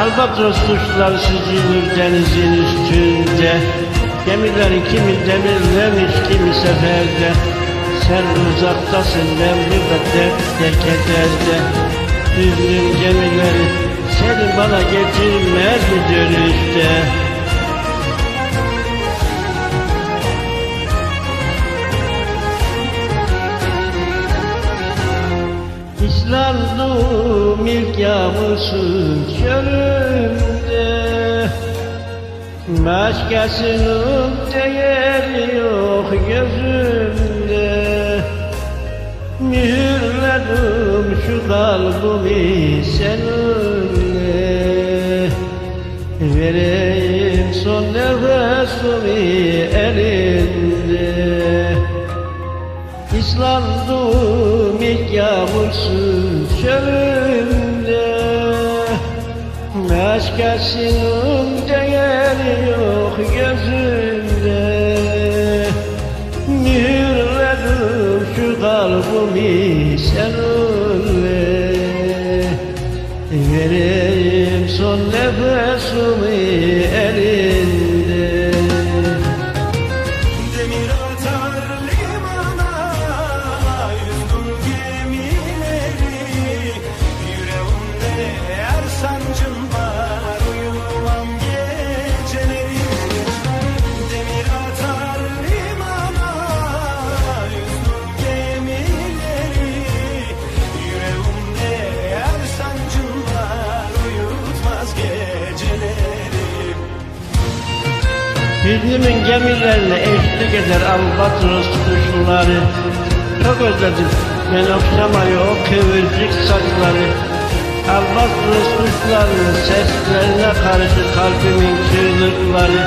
Albatros kuşlar süzülür denizin üstünde Gemilerin kimi demirlemiş kimi seferde. Sen uzaktasın ben burada dertte kederde. Hüznün gemileri seni bana getirmez mi dönüşte? İslandım ilk yağmursun Başkasının değeri yok gözümde. Mühürledim şu kalbimi seninle Vereyim son nefesimi elinde. İslandım ilk yağmursuz çölümde Başkasının gözümde. Mühürledim şu kalbimi seninle Vereyim son nefesimi Hüznümün gemilerine eşlik eder albatros kuşları. Çok özledim ben okşamayı o kıvırcık saçları. Albatros kuşlarının seslerine karşı kalbimin çığlıkları.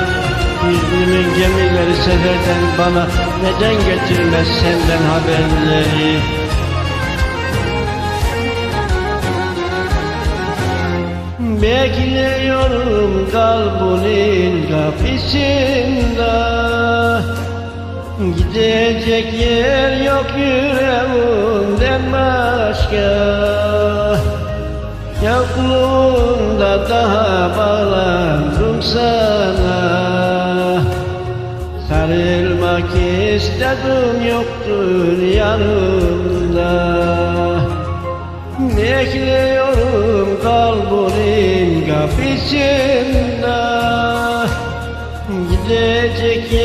Hüznümün gemileri seferden bana neden getirmez senden haberleri? Bekliyorum kalbinin kapısında Gidecek yer yok yüreğimden başka. Yokluğunda daha bağlandım sana. Sarılmak istedim yoktur yanımda. Bekliyorum kalbinin kapısında. Gidecek yer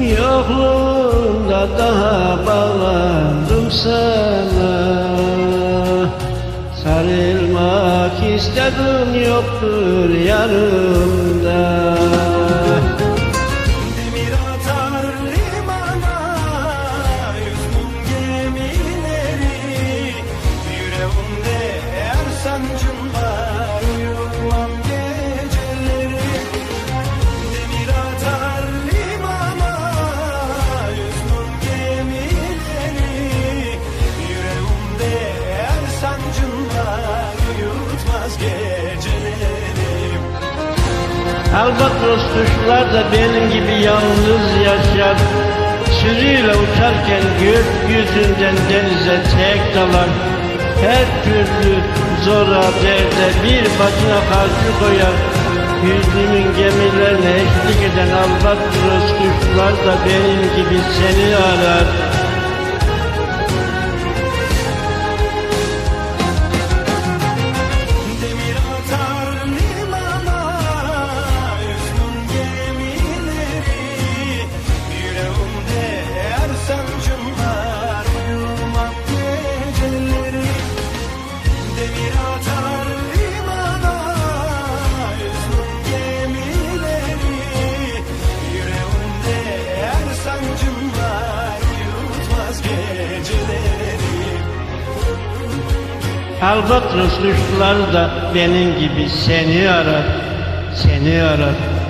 Yokluğunda daha bağlandım sana. Sarılmak istedim yoktur yanımda Uyutmaz geceleri. Albatros kuşlar da benim gibi yalnız yaşar. Sürüyle uçarken gökyüzünden denize tek dalar. Her türlü zora derde bir başına karşı koyar. Hüznümün gemilerine eşlik eden albatros kuşlar da benim gibi seni arar Albatros kuşlar da benim gibi seni arar Seni arar